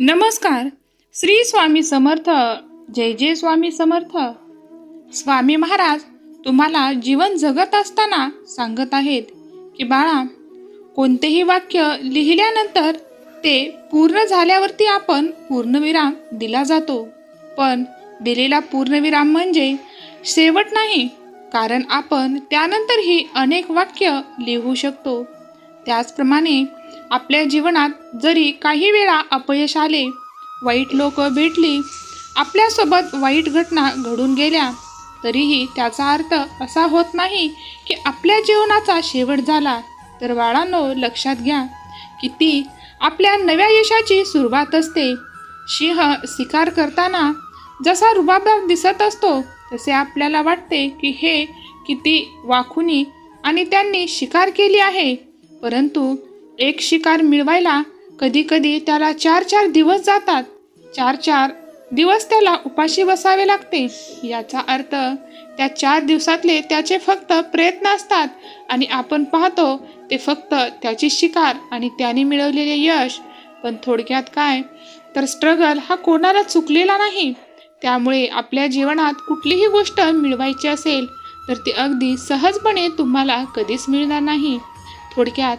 नमस्कार. श्री स्वामी समर्थ. जय जय स्वामी समर्थ. स्वामी महाराज तुम्हाला जीवन जगत असताना सांगत आहेत की बाळा कोणतेही वाक्य लिहिल्यानंतर ते पूर्ण झाल्यावरती आपण पूर्णविराम दिला जातो. पण दिलेला पूर्णविराम म्हणजे शेवट नाही कारण आपण त्यानंतरही अनेक वाक्य लिहू शकतो. त्याचप्रमाणे आपल्या जीवनात जरी काही वेळा अपयश आले वाईट लोक भेटली आपल्यासोबत वाईट घटना घडून गेल्या तरीही त्याचा अर्थ असा होत नाही की आपल्या जीवनाचा शेवट झाला. तर बाळांनो लक्षात घ्या की ती आपल्या नव्या यशाची सुरुवात असते. सिंह शिकार करताना जसा रुबाबदार दिसत असतो तसे आपल्याला वाटते की हे किती वाखुनी आणि त्यांनी शिकार केली आहे. परंतु एक शिकार मिळवायला कधी कधी त्याला चार चार दिवस जातात. चार चार दिवस त्याला उपाशी बसावे लागते. याचा अर्थ त्या चार दिवसातले त्याचे फक्त प्रयत्न असतात आणि आपण पाहतो ते फक्त त्याची शिकार आणि त्याने मिळवलेले यश. पण थोडक्यात काय? तर स्ट्रगल हा कोणाला चुकलेला नाही. त्यामुळे आपल्या जीवनात कुठलीही गोष्ट मिळवायची असेल तर ती अगदी सहजपणे तुम्हाला कधीच मिळणार नाही. थोडक्यात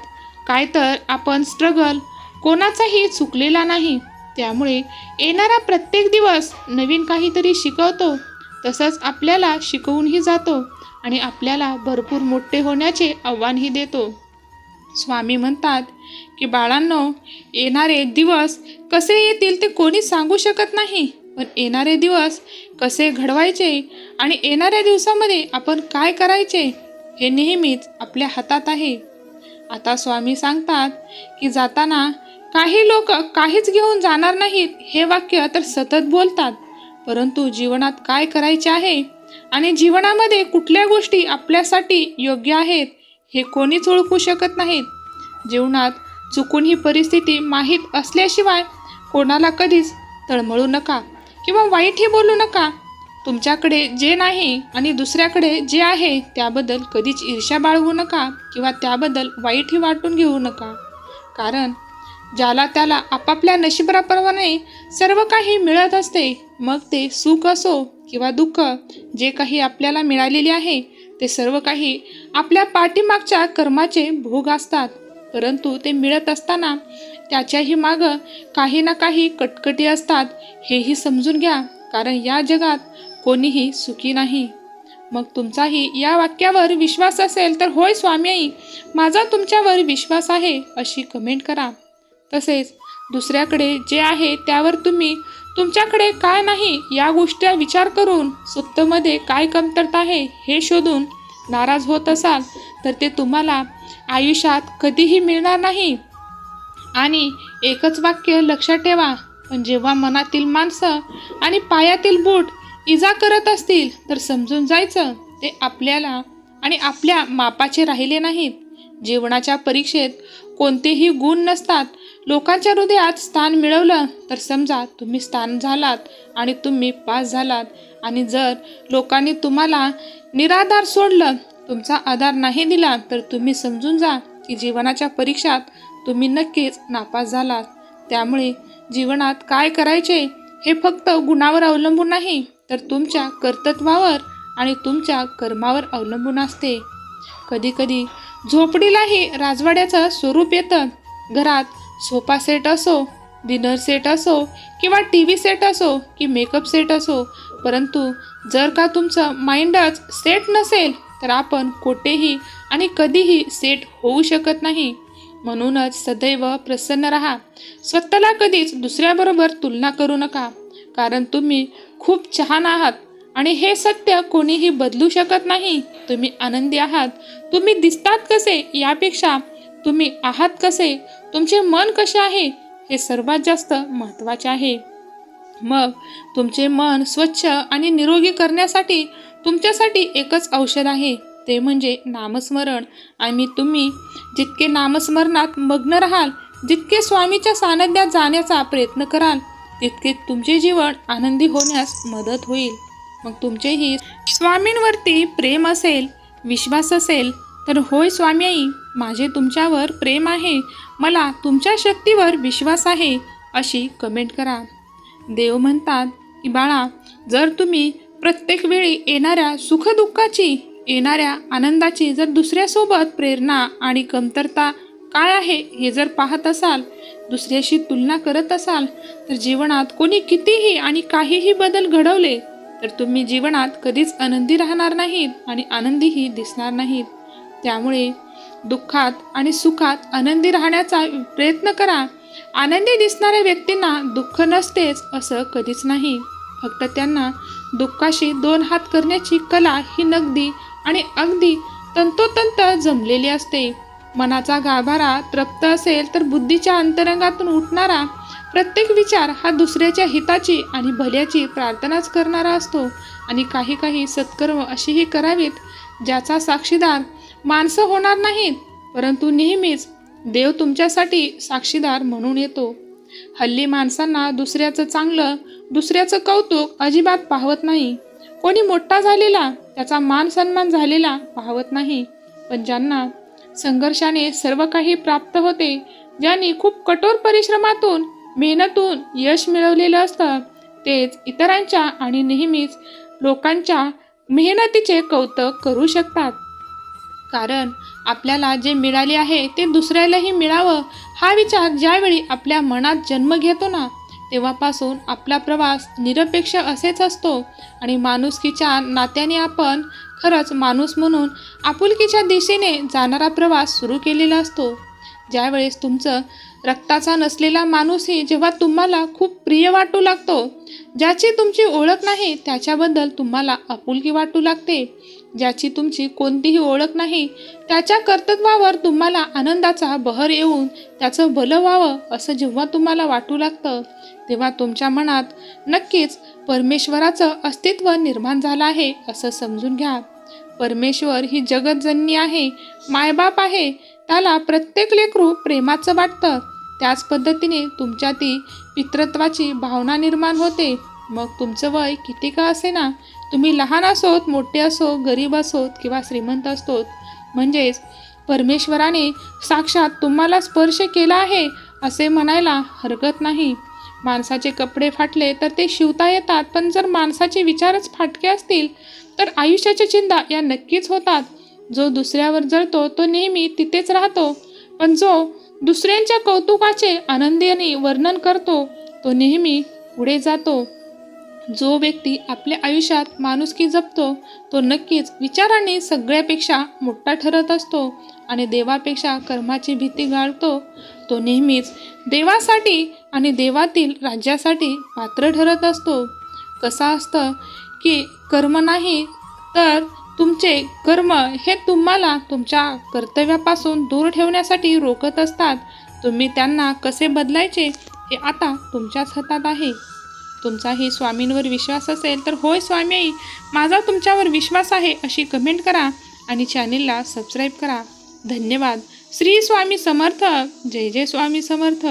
काय तर आपण स्ट्रगल कोणाचाही चुकलेला नाही त्यामुळे येणारा प्रत्येक दिवस नवीन काहीतरी शिकवतो. तसंच आपल्याला शिकवूनही जातो आणि आपल्याला भरपूर मोठे होण्याचे आव्हानही देतो. स्वामी म्हणतात की बाळांनो येणारे दिवस कसे येतील ते कोणी सांगू शकत नाही पण येणारे दिवस कसे घडवायचे आणि येणाऱ्या दिवसामध्ये आपण काय करायचे हे नेहमीच आपल्या हातात आहे. आता स्वामी सांगतात की जाताना काही लोक काहीच घेऊन जाणार नाहीत हे वाक्य तर सतत बोलतात. परंतु जीवनात काय करायचे आहे? आणि जीवनामध्ये कुठल्या गोष्टी आपल्यासाठी योग्य आहेत हे कोणीच ओळखू शकत नाहीत. जीवनात चुकून ही परिस्थिती माहीत असल्याशिवाय कोणाला कधीच तळमळू नका किंवा वाईटही बोलू नका. तुमच्याकडे जे नाही आणि दुसऱ्याकडे जे आहे त्याबद्दल कधीच ईर्ष्या बाळगू नका किंवा त्याबद्दल वाईटही वाटून घेऊ नका. कारण ज्याला त्याला आपापल्या नशिबराप्रमाणे सर्व काही मिळत असते. मग ते सुख असो किंवा दुःख जे काही आपल्याला मिळालेले आहे ते सर्व काही आपल्या पाठीमागच्या कर्माचे भोग असतात. परंतु ते मिळत असताना त्याच्याही मागं काही ना काही कटकटी असतात हेही समजून घ्या. कारण या जगात कोणीही सुखी नाही. मग तुमचाही या वाक्यावर विश्वास असेल तर होय स्वामी माझा तुमच्यावर विश्वास आहे अशी कमेंट करा. तसेच दुसऱ्याकडे जे आहे त्यावर तुम्ही तुमच्याकडे काय नाही या गोष्टी विचार करून स्वतःमध्ये काय कमतरता आहे हे शोधून नाराज होत असाल तर ते तुम्हाला आयुष्यात कधीही मिळणार नाही. आणि एकच वाक्य लक्षात ठेवा पण जेव्हा मनातील माणसं आणि पायातील बूट इजा करत असतील तर समजून जायचं ते आपल्याला आणि आपल्या मापाचे राहिले नाहीत. जीवनाच्या परीक्षेत कोणतेही गुण नसतात. लोकांच्या हृदयात स्थान मिळवलं तर समजा तुम्ही स्थान झालात आणि तुम्ही पास झालात. आणि जर लोकांनी तुम्हाला निराधार सोडलं तुमचा आधार नाही दिला तर तुम्ही समजून जा की जीवनाच्या परीक्षात तुम्ही नक्कीच नापास झालात. त्यामुळे जीवनात काय करायचे हे फक्त गुणावर अवलंबून नाही तर तुमच्या कर्तृत्वावर आणि तुमच्या कर्मावर अवलंबून असते. कधीकधी झोपडीलाही राजवाड्याचं स्वरूप येतं. घरात सोफा सेट असो डिनर सेट असो किंवा टी व्ही सेट असो की मेकअप सेट असो परंतु जर का तुमचं माइंडच सेट नसेल तर आपण कोठेही आणि कधीही सेट होऊ शकत नाही. म्हणूनच सदैव प्रसन्न राहा. स्वतःला कधीच दुसऱ्याबरोबर तुलना करू नका कारण तुम्ही खूप छान आहात आणि हे सत्य कोणीही बदलू शकत नाही. तुम्ही आनंदी आहात. तुम्ही दिसतात कसे यापेक्षा तुम्ही आहात कसे? तुमचे मन कसे आहे? हे सर्वात जास्त महत्त्वाचे आहे. मग तुमचे मन स्वच्छ आणि निरोगी करण्यासाठी तुमच्यासाठी एकच औषध आहे. ते म्हणजे नामस्मरण. आणि तुम्ही जितके नामस्मरणात मग्न राहाल जितके स्वामीच्या सानिध्यात जाण्याचा प्रयत्न कराल तितके तुमचे जीवन आनंदी होण्यास मदत होईल. मग तुमचेही स्वामींवरती प्रेम असेल विश्वास असेल तर होय स्वामी आई माझे तुमच्यावर प्रेम आहे मला तुमच्या शक्तीवर विश्वास आहे अशी कमेंट करा. देव म्हणतात की बाळा जर तुम्ही प्रत्येक वेळी येणाऱ्या सुखदुःखाची येणाऱ्या आनंदाची जर दुसऱ्यासोबत प्रेरणा आणि कमतरता काय आहे हे जर पाहत असाल दुसऱ्याशी तुलना करत असाल तर जीवनात कोणी कितीही आणि काहीही बदल घडवले तर तुम्ही जीवनात कधीच आनंदी राहणार नाहीत आणि आनंदीही दिसणार नाहीत. त्यामुळे दुःखात आणि सुखात आनंदी राहण्याचा प्रयत्न करा. आनंदी दिसणाऱ्या व्यक्तींना दुःख नसतेच असं कधीच नाही. फक्त त्यांना दुःखाशी दोन हात करण्याची कला ही नगदी आणि अगदी तंतोतंत जमलेली असते. मनाचा गाभारा तृप्त असेल तर बुद्धीच्या अंतरंगातून उठणारा प्रत्येक विचार हा दुसऱ्याच्या हिताची आणि भल्याची प्रार्थनाच करणारा असतो. आणि काही काही सत्कर्म अशीही करावीत ज्याचा साक्षीदार माणसं होणार नाहीत परंतु नेहमीच देव तुमच्यासाठी साक्षीदार म्हणून येतो. हल्ली माणसांना दुसऱ्याचं चांगलं दुसऱ्याचं कौतुक अजिबात पाहवत नाही. कोणी मोठा झालेला त्याचा मान सन्मान झालेला पाहवत नाही. पण ज्यांना संघर्षाने सर्व काही प्राप्त होते ज्यांनी खूप कठोर परिश्रमातून मेहनतून यश मिळवलेलं असतं तेच इतरांच्या आणि नेहमीच लोकांच्या मेहनतीचे कौतुक करू शकतात. कारण आपल्याला जे मिळाले आहे ते दुसऱ्यालाही मिळावं हा विचार ज्यावेळी आपल्या मनात जन्म घेतो ना तेव्हापासून आपला प्रवास निरपेक्ष असेच असतो आणि माणुसकीच्या नात्याने आपण खरंच माणूस म्हणून आपुलकीच्या दिशेने जाणारा प्रवास सुरू केलेला असतो. ज्यावेळेस तुमचं रक्ताचा नसलेला माणूसही जेव्हा तुम्हाला खूप प्रिय वाटू लागतो ज्याची तुमची ओळख नाही त्याच्याबद्दल तुम्हाला आपुलकी वाटू लागते. ज्याची तुमची कोणतीही ओळख नाही त्याच्या कर्तृत्वावर तुम्हाला आनंदाचा बहर येऊन त्याचं भलं व्हावं असं जेव्हा तुम्हाला वाटू लागतं तेव्हा तुमच्या मनात नक्कीच परमेश्वराचं अस्तित्व निर्माण झालं आहे असं समजून घ्या. परमेश्वर ही जगतजननी आहे मायबाप आहे त्याला प्रत्येक लेकरू प्रेमाचं वाटतं. त्याच पद्धतीने तुमच्या ती पितृत्वाची भावना निर्माण होते. मग तुमचं वय किती का असे ना तुम्ही लहान असोत मोठे असो गरीब असोत किंवा श्रीमंत असतोत म्हणजेच परमेश्वराने साक्षात तुम्हाला स्पर्श केला आहे असे म्हणायला हरकत नाही. माणसाचे कपडे फाटले तर ते शिवता येतात पण जर माणसाचे विचारच फाटके असतील तर आयुष्याच्या चिंता या नक्कीच होतात. जो दुसऱ्यावर जळतो तो नेहमी तिथेच राहतो. पण जो दुसऱ्यांच्या कौतुकाचे आनंदाने वर्णन करतो तो नेहमी पुढे जातो. जो व्यक्ती आपल्या आयुष्यात माणुसकी जपतो तो नक्कीच विचाराने सगळ्यापेक्षा मोठा ठरत असतो आणि देवापेक्षा कर्माची भीती गाळतो. तो नेहमीच देवासाठी आणि देवातील राज्यासाठी पात्र ठरत असतो. कसं असतं की कर्म नाही तर तुमचे कर्म हे तुम्हाला तुमच्या कर्तव्यापासून दूर ठेवण्यासाठी रोखत असतात. तुम्ही त्यांना कसे बदलायचे हे आता तुमच्याच हातात आहे. तुमचाही स्वामींवर विश्वास असेल तर होय स्वामी आई माझा तुमच्यावर विश्वास आहे अशी कमेंट करा आणि चॅनेलला सबस्क्राईब करा. धन्यवाद. श्री स्वामी समर्थ. जय जय स्वामी समर्थ.